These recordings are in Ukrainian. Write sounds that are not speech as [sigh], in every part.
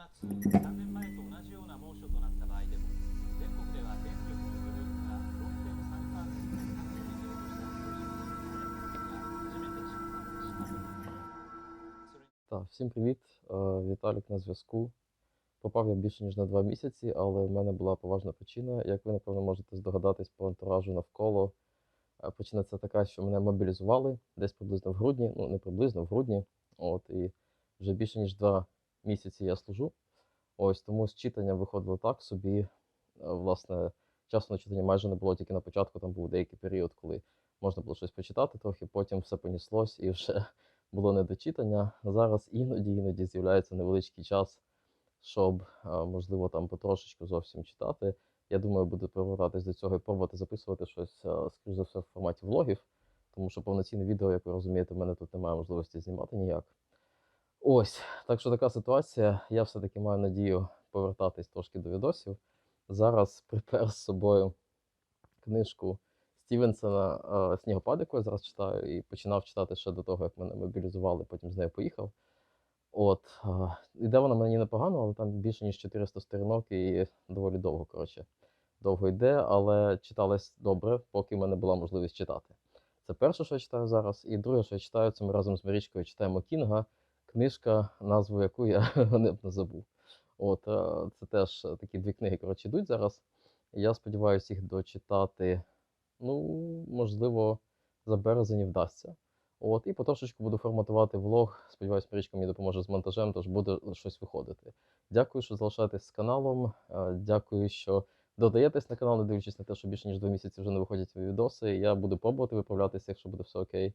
夏3年前と同じような猛暑となった場合でも全国では電力のグループが6.3%の確率をした初めて示されました。それ Так, всім привіт. Е, Віталік на зв'язку. Попав я більше ніж на два місяці, але в мене була поважна причина. Як ви, напевно, можете здогадатись по антуражу навколо. Е, Причина це така, що мене мобілізували десь приблизно в грудні, ну не приблизно в грудні. От, і вже більше ніж два місяці я служу. Ось тому з читанням виходило так собі. Е, Власне, часу на читання майже не було, тільки на початку там був деякий період, коли можна було щось почитати трохи, потім все поніслось і вже [laughs] було не до читання. Зараз іноді іноді з'являється невеличкий час, щоб е, можливо там потрошечку зовсім читати. Я думаю, буду повертатись до цього і пробувати записувати щось, е, скоріш за все, в форматі влогів, тому що повноцінне відео, як ви розумієте, в мене тут немає можливості знімати ніяк. Ось, так що така ситуація. Я все-таки маю надію повертатись трошки до відосів. Зараз припер з собою книжку Стівенсона е, Снігопад, яку я зараз читаю, і починав читати ще до того, як мене мобілізували, потім з нею поїхав. От, е, іде вона мені непогано, але там більше ніж 400 сторінок і доволі довго, коротше. Довго йде, але читалось добре, поки в мене була можливість читати. Це перше, що я читаю зараз. І друге, що я читаю, це ми разом з Марічкою читаємо Кінга, книжка, назву яку я [laughs] не забув. От, е, це теж такі дві книги, коротше, йдуть зараз. Я сподіваюся їх дочитати ну, можливо, за березень вдасться. От, і потрошечку буду форматувати влог. Сподіваюсь, Марічка мені допоможе з монтажем, тож буде щось виходити. Дякую, що залишаєтесь з каналом. е, Дякую, що додаєтесь на канал, не дивлячись на те, що більше ніж два місяці вже не виходять відоси. Я буду пробувати виправлятися, якщо буде все окей.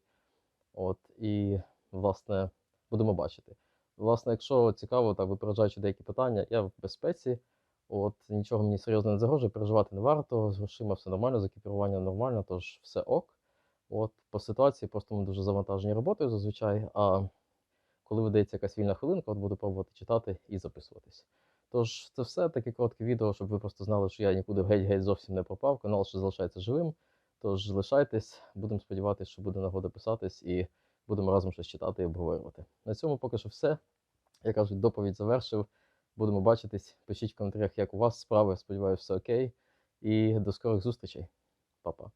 От, і, власне, будемо бачити. Власне, якщо цікаво, так випереджаючи деякі питання, я в безпеці. От нічого мені серйозно не загрожує, переживати не варто. З грошима все нормально, з екіпіруванням нормально, тож все ок. От по ситуації просто ми дуже завантажені роботою зазвичай. А коли видається якась вільна хвилинка, от буду пробувати читати і записуватись. Тож це все таке коротке відео, щоб ви просто знали, що я нікуди геть-геть зовсім не пропав. Канал ще залишається живим. Тож лишайтесь, будемо сподіватися, що буде нагода писатись і будемо разом щось читати і обговорювати. На цьому поки що все. Я кажу, доповідь завершив. Будемо бачитись. Пишіть в коментарях, як у вас справи. Сподіваюся, все окей. І до скорих зустрічей. Па-па.